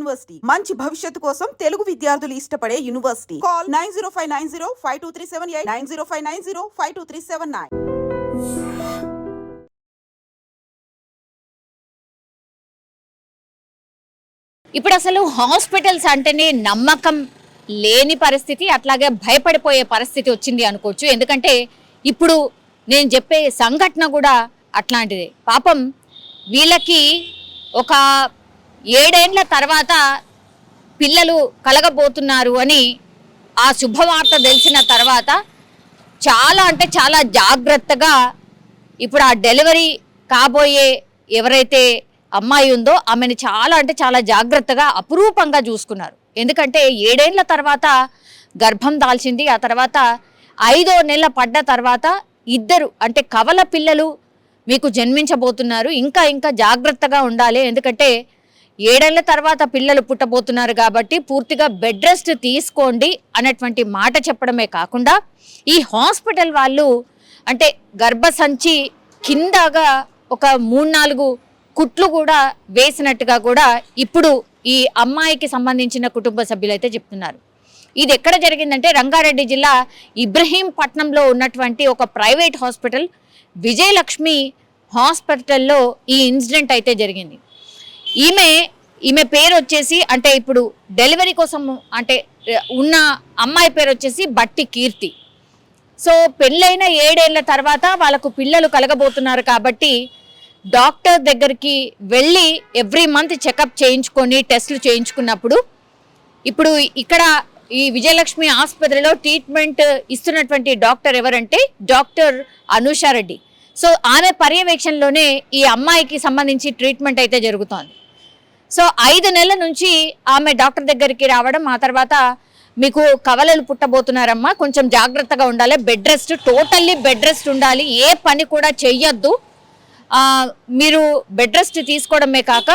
University. మంచి భవిష్యత్తు కోసం తెలుగు విద్యార్థులు ఇష్టపడే university. Call nine zero five nine zero five two three seven eight nine zero five nine zero five two three seven nine. ఇప్పుడు అసలు hospitals అంటేనే నమ్మకం లేని పరిస్థితి అట్లాగే భయపడిపోయే పరిస్థితి వచ్చింది అనుకోవచ్చు. ఎందుకంటే ఇప్పుడు నేను చెప్పే సంఘటన కూడా అట్లాంటిదే. పాపం వీళ్ళకి ఒక ఏడేండ్ల తర్వాత పిల్లలు కలగబోతున్నారు అని ఆ శుభవార్త తెలిసిన తర్వాత చాలా అంటే చాలా జాగ్రత్తగా ఇప్పుడు ఆ డెలివరీ కాబోయే ఎవరైతే అమ్మాయి ఉందో ఆమెను చాలా అంటే చాలా జాగ్రత్తగా అపురూపంగా చూసుకున్నారు. ఎందుకంటే ఏడేండ్ల తర్వాత గర్భం దాల్చింది ఆ తర్వాత ఐదో నెల పడ్డ తర్వాత ఇద్దరు అంటే కవల పిల్లలు మీకు జన్మించబోతున్నారు. ఇంకా ఇంకా జాగ్రత్తగా ఉండాలి. ఎందుకంటే ఏడేళ్ళ తర్వాత పిల్లలు పుట్టబోతున్నారు కాబట్టి పూర్తిగా బెడ్ రెస్ట్ తీసుకోండి అన్నటువంటి మాట చెప్పడమే కాకుండా ఈ హాస్పిటల్ వాళ్ళు అంటే గర్భసంచి కిందగా ఒక మూడు నాలుగు కుట్లు కూడా వేసినట్టుగా కూడా ఇప్పుడు ఈ అమ్మాయికి సంబంధించిన కుటుంబ సభ్యులైతే చెప్తున్నారు. ఇది ఎక్కడ జరిగిందంటే రంగారెడ్డి జిల్లా ఇబ్రహీంపట్నంలో ఉన్నటువంటి ఒక ప్రైవేట్ హాస్పిటల్ విజయలక్ష్మి హాస్పిటల్లో ఈ ఇన్సిడెంట్ అయితే జరిగింది. ఈమె ఈమె పేరు వచ్చేసి అంటే ఇప్పుడు డెలివరీ కోసం అంటే ఉన్న అమ్మాయి పేరు వచ్చేసి బట్టి కీర్తి. సో పెళ్ళైన ఏడేళ్ళ తర్వాత వాళ్ళకు పిల్లలు కలగబోతున్నారు కాబట్టి డాక్టర్ దగ్గరికి వెళ్ళి ఎవ్రీ మంత్ చెకప్ చేయించుకొని టెస్టులు చేయించుకున్నప్పుడు ఇప్పుడు ఇక్కడ ఈ విజయలక్ష్మి ఆసుపత్రిలో ట్రీట్మెంట్ ఇస్తున్నటువంటి డాక్టర్ ఎవరంటే డాక్టర్ అనూషారెడ్డి సో ఆమె పర్యవేక్షణలోనే ఈ అమ్మాయికి సంబంధించి ట్రీట్మెంట్ అయితే జరుగుతోంది. సో ఐదు నెలల నుంచి ఆమె డాక్టర్ దగ్గరికి రావడం ఆ తర్వాత మీకు కవలలు పుట్టబోతున్నారమ్మా కొంచెం జాగ్రత్తగా ఉండాలి bed rest totally bed rest ఉండాలి ఏ పని కూడా చెయ్యొద్దు. మీరు బెడ్ రెస్ట్ తీసుకోవడమే కాక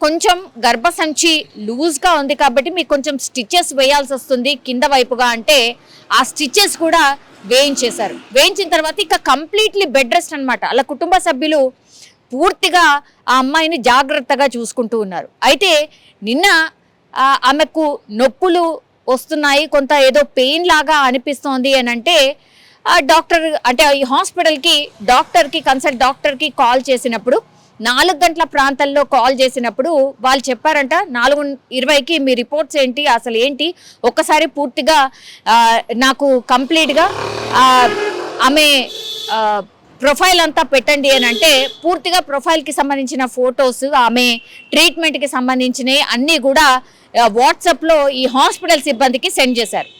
కొంచెం గర్భసంచి లూజ్గా ఉంది కాబట్టి మీకు కొంచెం స్టిచెస్ వేయాల్సి వస్తుంది కింద వైపుగా అంటే ఆ స్టిచెస్ కూడా వేయించేశారు. వేయించిన తర్వాత ఇక కంప్లీట్లీ బెడ్ రెస్ట్ అనమాట అలా కుటుంబ సభ్యులు పూర్తిగా ఆ అమ్మాయిని జాగ్రత్తగా చూసుకుంటూ ఉన్నారు. అయితే నిన్న ఆమెకు నొప్పులు వస్తున్నాయి కొంత ఏదో పెయిన్ లాగా అనిపిస్తోంది అని అంటే డాక్టర్ అంటే ఈ హాస్పిటల్కి డాక్టర్కి కన్సల్ట్ డాక్టర్కి కాల్ చేసినప్పుడు నాలుగు గంటల ప్రాంతంలో కాల్ చేసినప్పుడు వాళ్ళు చెప్పారంట నాలుగు ఇరవైకి మీ రిపోర్ట్స్ ఏంటి అసలు ఏంటి? ఒక్కసారి పూర్తిగా నాకు కంప్లీట్గా ఆమె ప్రొఫైల్ అంతా పెట్టండి అని అంటే పూర్తిగా ప్రొఫైల్కి సంబంధించిన ఫొటోస్ ఆమె ట్రీట్మెంట్కి సంబంధించినవి అన్నీ కూడా వాట్సాప్లో ఈ హాస్పిటల్ సిబ్బందికి సెండ్ చేశారు.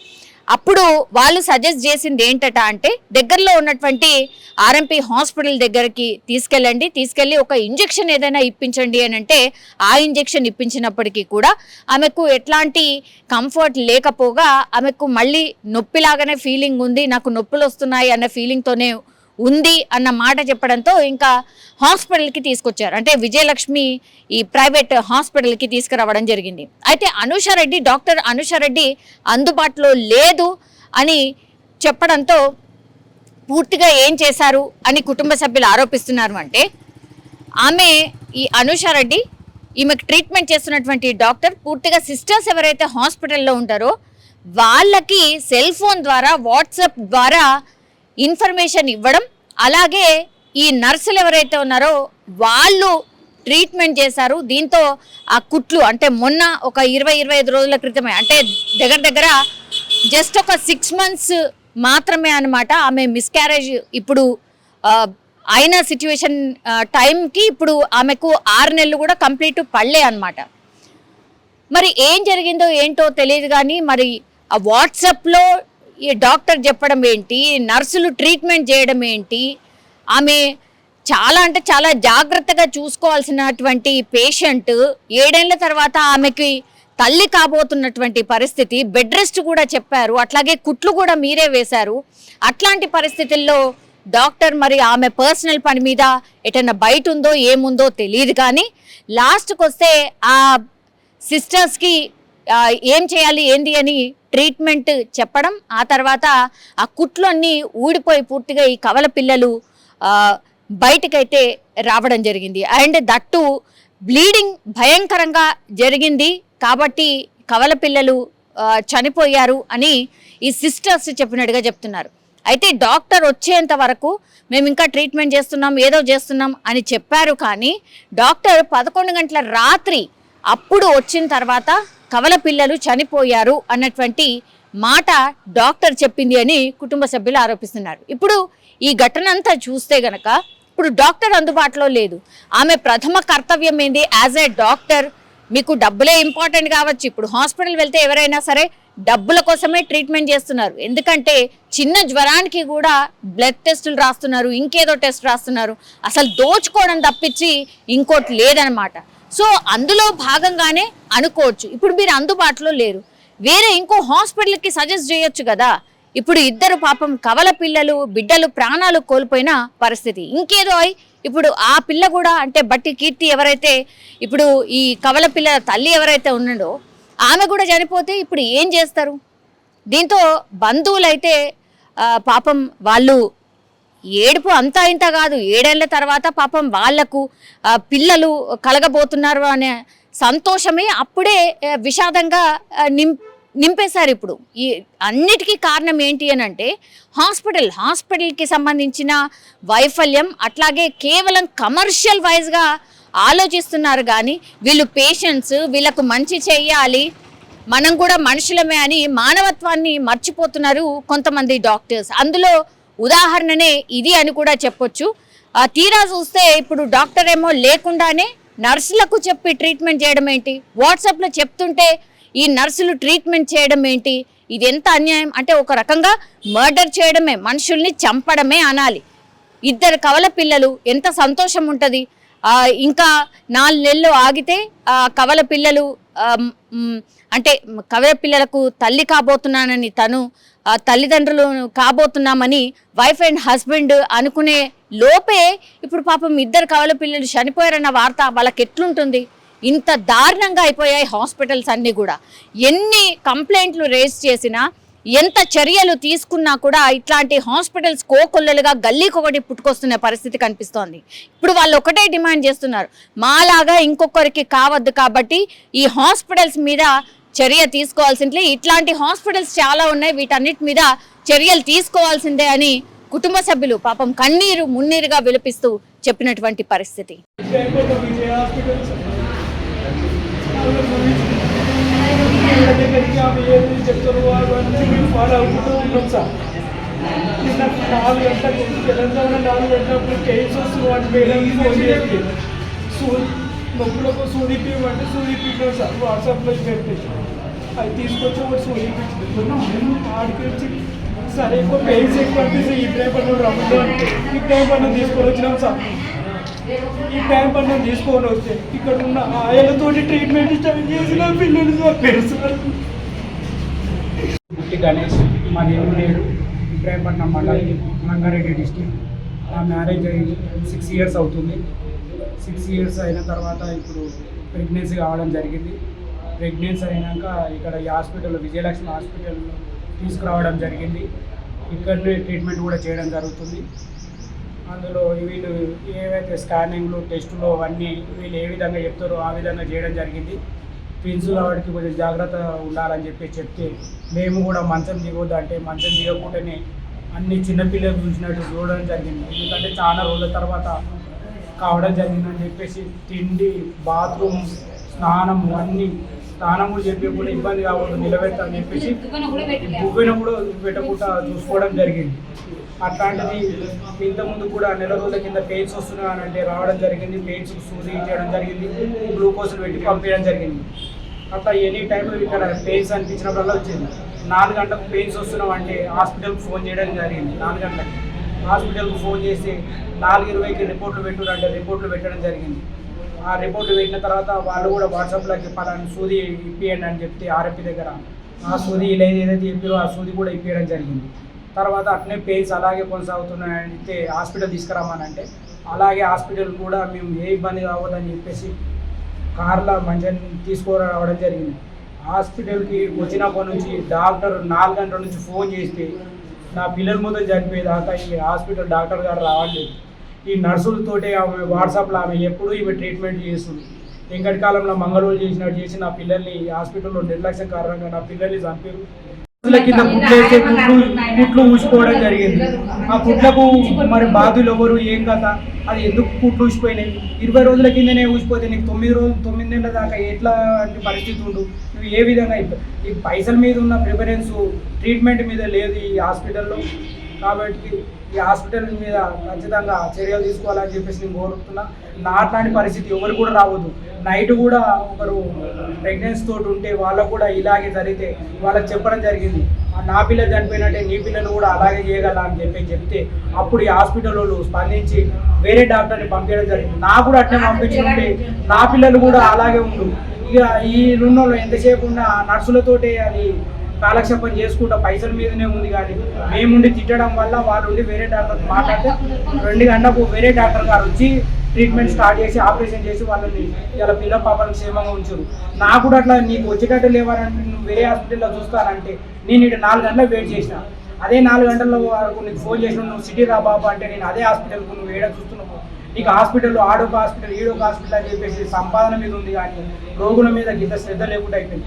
అప్పుడు వాళ్ళు సజెస్ట్ చేసింది ఏంటట అంటే దగ్గరలో ఉన్నటువంటి ఆర్ఎంపీ హాస్పిటల్ దగ్గరికి తీసుకెళ్ళండి తీసుకెళ్ళి ఒక ఇంజెక్షన్ ఏదైనా ఇప్పించండి అని అంటే ఆ ఇంజెక్షన్ ఇప్పించినప్పటికీ కూడా ఆమెకు ఎట్లాంటి కంఫర్ట్ లేకపోగా ఆమెకు మళ్ళీ నొప్పిలాగానే ఫీలింగ్ ఉంది నాకు నొప్పులు వస్తున్నాయి అన్న ఫీలింగ్తోనే ఉంది అన్న మాట చెప్పడంతో ఇంకా హాస్పిటల్కి తీసుకొచ్చారు. అంటే విజయలక్ష్మి ఈ ప్రైవేట్ హాస్పిటల్కి తీసుకురావడం జరిగింది. అయితే అనుషారెడ్డి డాక్టర్ అనుషారెడ్డి అందుబాటులో లేదు అని చెప్పడంతో పూర్తిగా ఏం చేశారు అని కుటుంబ సభ్యులు ఆరోపిస్తున్నారు అంటే ఆమె ఈ అనుషారెడ్డి ఈమెకు ట్రీట్మెంట్ చేస్తున్నటువంటి డాక్టర్ పూర్తిగా సిస్టర్స్ ఎవరైతే హాస్పిటల్లో ఉంటారో వాళ్ళకి సెల్ ఫోన్ ద్వారా వాట్సాప్ ద్వారా ఇన్ఫర్మేషన్ ఇవ్వడం అలాగే ఈ నర్సులు ఎవరైతే ఉన్నారో వాళ్ళు ట్రీట్మెంట్ చేశారు. దీంతో ఆ కుట్లు అంటే మొన్న ఒక ఇరవై ఇరవై ఐదు రోజుల క్రితమే అంటే దగ్గర దగ్గర జస్ట్ ఒక సిక్స్ మంత్స్ మాత్రమే అన్నమాట ఆమె మిస్క్యారేజ్ ఇప్పుడు అయిన సిచ్యువేషన్ టైంకి ఇప్పుడు ఆమెకు ఆరు నెలలు కూడా కంప్లీట్ పడలే అనమాట మరి ఏం జరిగిందో ఏంటో తెలియదు కానీ మరి ఆ వాట్సాప్లో ఈ డాక్టర్ చెప్పడం ఏంటి? నర్సులు ట్రీట్మెంట్ చేయడం ఏంటి? ఆమె చాలా అంటే చాలా జాగ్రత్తగా చూసుకోవాల్సినటువంటి పేషెంట్ ఏడేళ్ళ తర్వాత ఆమెకి తల్లి కాబోతున్నటువంటి పరిస్థితి బెడ్ రెస్ట్ కూడా చెప్పారు. అట్లాగే కుట్లు కూడా మీరే వేశారు. అట్లాంటి పరిస్థితుల్లో డాక్టర్ మరి ఆమె పర్సనల్ పని మీద ఎటన్నా బయట ఉందో ఏముందో తెలియదు కానీ లాస్ట్కి వస్తే ఆ సిస్టర్స్కి ఏం చేయాలి ఏంది అని ట్రీట్మెంట్ చెప్పడం ఆ తర్వాత ఆ కుట్లు అన్నీ ఊడిపోయి పూర్తిగా ఈ కవల పిల్లలు బయటకైతే రావడం జరిగింది. అండ్ దట్టు బ్లీడింగ్ భయంకరంగా జరిగింది. కాబట్టి కవల పిల్లలు చనిపోయారు అని ఈ సిస్టర్స్ చెప్పినట్టుగా చెప్తున్నారు. అయితే డాక్టర్ వచ్చేంత వరకు మేము ఇంకా ట్రీట్మెంట్ చేస్తున్నాం ఏదో చేస్తున్నాం అని చెప్పారు కానీ డాక్టర్ పదకొండు గంటల రాత్రి అప్పుడు వచ్చిన తర్వాత కవల పిల్లలు చనిపోయారు అన్నటువంటి మాట డాక్టర్ చెప్పింది అని కుటుంబ సభ్యులు ఆరోపిస్తున్నారు. ఇప్పుడు ఈ ఘటన అంతా చూస్తే గనక ఇప్పుడు డాక్టర్ అందుబాటులో లేదు. ఆమె ప్రథమ కర్తవ్యం ఏంది? యాజ్ ఏ డాక్టర్ మీకు డబ్బులే ఇంపార్టెంట్ కావచ్చు. ఇప్పుడు హాస్పిటల్ వెళ్తే ఎవరైనా సరే డబ్బుల కోసమే ట్రీట్మెంట్ చేస్తున్నారు. ఎందుకంటే చిన్న జ్వరానికి కూడా బ్లడ్ టెస్టులు రాస్తున్నారు ఇంకేదో టెస్ట్ రాస్తున్నారు. అసలు దోచుకోవడం తప్పించి ఇంకోటి లేదనమాట సో అందులో భాగంగానే అనుకోవచ్చు. ఇప్పుడు మీరు అందుబాటులో లేరు. వేరే ఇంకో హాస్పిటల్కి సజెస్ట్ చేయొచ్చు కదా. ఇప్పుడు ఇద్దరు పాపం కవల పిల్లలు బిడ్డలు ప్రాణాలు కోల్పోయిన పరిస్థితి. ఇంకేదో అయి ఇప్పుడు ఆ పిల్ల కూడా అంటే బట్టి కీర్తి ఎవరైతే ఇప్పుడు ఈ కవల పిల్లల తల్లి ఎవరైతే ఉన్నాడో ఆమె కూడా చనిపోతే ఇప్పుడు ఏం చేస్తారు? దీంతో బంధువులైతే పాపం వాళ్ళు ఏడుపు అంతా ఇంత కాదు. ఏడేళ్ళ తర్వాత పాపం వాళ్ళకు పిల్లలు కలగబోతున్నారు అనే సంతోషమే అప్పుడే విషాదంగా నిం నింపేశారు ఇప్పుడు. ఈ అన్నిటికీ కారణం ఏంటి అని అంటే హాస్పిటల్ హాస్పిటల్కి సంబంధించిన వైఫల్యం అట్లాగే కేవలం కమర్షియల్ వైజ్గా ఆలోచిస్తున్నారు కానీ వీళ్ళు పేషెంట్స్ వీళ్ళకు మంచి చెయ్యాలి మనం కూడా మనుషులమే అని మానవత్వాన్ని మర్చిపోతున్నారు కొంతమంది డాక్టర్స్. అందులో ఉదాహరణనే ఇది అని కూడా చెప్పొచ్చు. ఆ తీరా చూస్తే ఇప్పుడు డాక్టర్ ఏమో లేకుండానే నర్సులకు చెప్పి ట్రీట్మెంట్ చేయడం ఏంటి? వాట్సాప్లో చెప్తుంటే ఈ నర్సులు ట్రీట్మెంట్ చేయడం ఏంటి? ఇది ఎంత అన్యాయం? అంటే ఒక రకంగా మర్డర్ చేయడమే మనుషుల్ని చంపడమే అనాలి. ఇద్దరు కవల పిల్లలు ఎంత సంతోషం ఉంటుంది. ఇంకా నాలుగు నెలలు ఆగితే ఆ కవల పిల్లలు అంటే కవల పిల్లలకు తల్లి కాబోతున్నానని తను తల్లిదండ్రులు కాబోతున్నామని వైఫ్ అండ్ హస్బెండ్ అనుకునే లోపే ఇప్పుడు పాపం ఇద్దరు కవల పిల్లలు చనిపోయారన్న వార్త వాళ్ళకి ఎట్లుంటుంది? ఇంత దారుణంగా అయిపోయాయి హాస్పిటల్స్ అన్నీ కూడా. ఎన్ని కంప్లైంట్లు రేస్ చేసినా ఎంత చర్యలు తీసుకున్నా కూడా ఇట్లాంటి హాస్పిటల్స్ కోకొల్లలుగా గల్లీకొకటి పుట్టుకొస్తున్న పరిస్థితి కనిపిస్తోంది. ఇప్పుడు వాళ్ళు ఒకటే డిమాండ్ చేస్తున్నారు. మాలాగా ఇంకొకరికి కావద్దు కాబట్టి ఈ హాస్పిటల్స్ మీద చర్య తీసుకోవాల్సిందే. ఇట్లాంటి హాస్పిటల్స్ చాలా ఉన్నాయి. వీటన్నిటి మీద చర్యలు తీసుకోవాల్సిందే అని కుటుంబ సభ్యులు పాపం కన్నీరు మున్నీరుగా విలపిస్తూ చెప్పినటువంటి పరిస్థితి. వీళ్ళ దగ్గరికి ఆమె ఏది చెప్తారు అవన్నీ మేము ఫాలో అవుతూ ఉన్నాం సార్ నిన్న నాలుగు గంటలకు తెలంగాణ నాలుగు గంటలకు కేసు వస్తుంది వాటి మేడం ఫోన్ చేసి సూ నొప్పులకు సూదిపి అంటే సూదిపించాం సార్ వాట్సాప్లో పెట్టి అది తీసుకొచ్చి ఒకటి సూదిపించింది ఆడికి వచ్చి సరే ఎక్కువ పెయిన్స్ ఎక్కువ అనిపిస్తే ఈ టైం రమ్మంటే ఈ టైం తీసుకొని వచ్చినాం సార్. ఈ టైం పన్ను తీసుకొని వస్తే ఇక్కడ ఉన్న ఆయనతోటి ట్రీట్మెంట్ స్టార్ట్ చేసిన పిల్లలు పుట్టి గణేష్ మాది ఏడు ఇబ్రాహీంపట్నం మండలం రంగారెడ్డి డిస్టిక్ నా మ్యారేజ్ అయ్యి సిక్స్ ఇయర్స్ అవుతుంది. సిక్స్ ఇయర్స్ అయిన తర్వాత ఇప్పుడు ప్రెగ్నెన్సీ కావడం జరిగింది. ప్రెగ్నెన్సీ అయినాక ఇక్కడ ఈ హాస్పిటల్ విజయలక్ష్మి హాస్పిటల్ తీసుకురావడం జరిగింది. ఇక్కడనే ట్రీట్మెంట్ కూడా చేయడం జరుగుతుంది. అందులో వీళ్ళు ఏవైతే స్కానింగ్లు టెస్టులు అవన్నీ వీళ్ళు ఏ విధంగా చెప్తారో ఆ విధంగా చేయడం జరిగింది. ట్విన్స్ వాడికి కొంచెం జాగ్రత్త ఉండాలని చెప్పి చెప్తే మేము కూడా మంచం దిగొద్దు అంటే మంచం దిగకుండానే అన్ని చిన్నపిల్లలు చూసినట్టు చూడడం జరిగింది. ఎందుకంటే చాలా రోజుల తర్వాత కావడం జరిగిందని చెప్పేసి తిండి బాత్రూమ్ స్నానం అన్నీ స్నానం కూడా చెప్పి కూడా ఇబ్బంది కావద్దు నిలబెట్టాలని చెప్పేసి బువ్విన కూడా పెట్టకుండా చూసుకోవడం జరిగింది. అట్లాంటిది ఇంతకుముందు కూడా నెల రోజుల కింద పెయిన్స్ వస్తున్నాయని అంటే రావడం జరిగింది పెయిన్స్ సూది చేయడం జరిగింది గ్లూకోజ్లు పెట్టి పంపించడం జరిగింది. అట్లా ఎనీ టైం ఇక్కడ పెయిన్స్ అనిపించినప్పుడల్లా వచ్చింది. నాలుగు గంటలకు పెయిన్స్ వస్తున్నాం అంటే హాస్పిటల్కి ఫోన్ చేయడం జరిగింది నాలుగు గంటలకి. హాస్పిటల్కి ఫోన్ చేసి నాలుగు ఇరవైకి రిపోర్ట్లు పెట్టుడు అంటే రిపోర్ట్లు పెట్టడం జరిగింది. ఆ రిపోర్ట్ పెట్టిన తర్వాత వాళ్ళు కూడా వాట్సాప్లోకి పలాని సూది ఇప్పియండి అని చెప్తే ఆర్ఎంపీ దగ్గర. ఆ సూది ఇలా ఏదైతే చెప్పారో ఆ సూది కూడా ఇప్పించడం జరిగింది. తర్వాత అట్నే పెయిన్స్ అలాగే కొనసాగుతున్నాయని అయితే హాస్పిటల్ తీసుకురామని అంటే అలాగే హాస్పిటల్ కూడా మేము ఏ ఇబ్బంది కావద్దని చెప్పేసి కార్లో మంచిగా తీసుకురావడం జరిగింది. హాస్పిటల్కి వచ్చినప్పటి నుంచి డాక్టర్ నాలుగు గంటల నుంచి ఫోన్ చేస్తే నా పిల్లల మొత్తం చనిపోయేదాకా ఈ హాస్పిటల్ డాక్టర్ గారు రావట్లేదు. ఈ నర్సులతోటే ఆమె వాట్సాప్లో ఆమె ఎప్పుడు ఈమె ట్రీట్మెంట్ చేస్తుంది. వెంకటి కాలంలో మంగళూరు చేసినట్టు చేసి నా పిల్లల్ని హాస్పిటల్లో నిర్లక్ష్యం కారణంగా నా పిల్లల్ని చంపారు. కింద కుట్లు ఊసిపోవడం జరిగింది. ఆ కుట్లకు మరి బాధులు ఎవరు? ఏం కథ? అది ఎందుకు కుట్లు ఊసిపోయినాయి? ఇరవై రోజుల కిందనే ఊసిపోతే నీకు తొమ్మిది రోజులు తొమ్మిది నెలల దాకా ఎట్లాంటి పరిస్థితి ఉండు? నువ్వు ఏ విధంగా ఈ పైసల మీద ఉన్న ప్రిఫరెన్స్ ట్రీట్మెంట్ మీద లేదు ఈ హాస్పిటల్లో? కాబట్టి ఈ హాస్పిటల్ మీద ఖచ్చితంగా చర్యలు తీసుకోవాలని చెప్పేసి నేను కోరుతున్నా నాట్లాంటి పరిస్థితి ఎవరు కూడా రావద్దు. నైట్ కూడా ఒకరు ప్రెగ్నెన్సీ తోటి ఉంటే వాళ్ళకు కూడా ఇలాగే జరిగితే వాళ్ళకి చెప్పడం జరిగింది. ఆ నా పిల్లలు చనిపోయినట్టే నీ పిల్లలు కూడా అలాగే చేయగల అని చెప్పి చెప్తే అప్పుడు ఈ హాస్పిటల్ వాళ్ళు స్పందించి వేరే డాక్టర్ని పంపించడం జరిగింది. నాకు కూడా అట్లే పంపించుకుంటే నా పిల్లలు కూడా అలాగే ఉండు. ఇక ఈ రుణంలో ఎంతసేపు ఉన్న నర్సులతోటే అది కాలక్షేపం చేసుకుంటా పైసల మీదనే ఉంది కానీ మేముండి తిట్టడం వల్ల వాళ్ళు ఉండి వేరే డాక్టర్ మాట్లాడితే రెండు గంటలకు వేరే డాక్టర్ గారు వచ్చి ట్రీట్మెంట్ స్టార్ట్ చేసి ఆపరేషన్ చేసి వాళ్ళని ఇలా పిల్ల పాపలను క్షేమంగా ఉంచారు. నాకు కూడా అట్లా నీకు వచ్చేటట్టు లేవాలంటే నువ్వు వేరే హాస్పిటల్లో చూస్తానంటే నేను ఇటు నాలుగు గంటలకు వెయిట్ చేసిన. అదే నాలుగు గంటల వరకు నీకు ఫోన్ చేసిన నువ్వు సిటీ రా బాబు అంటే నేను అదే హాస్పిటల్కు నువ్వు ఏడా చూస్తున్నావు. నీకు హాస్పిటల్లో ఆడొక హాస్పిటల్ ఈడొక హాస్పిటల్ అని చెప్పేసి సంపాదన మీద ఉంది కానీ రోగుల మీద గీత శ్రద్ధ లేకుండా అయిపోయింది.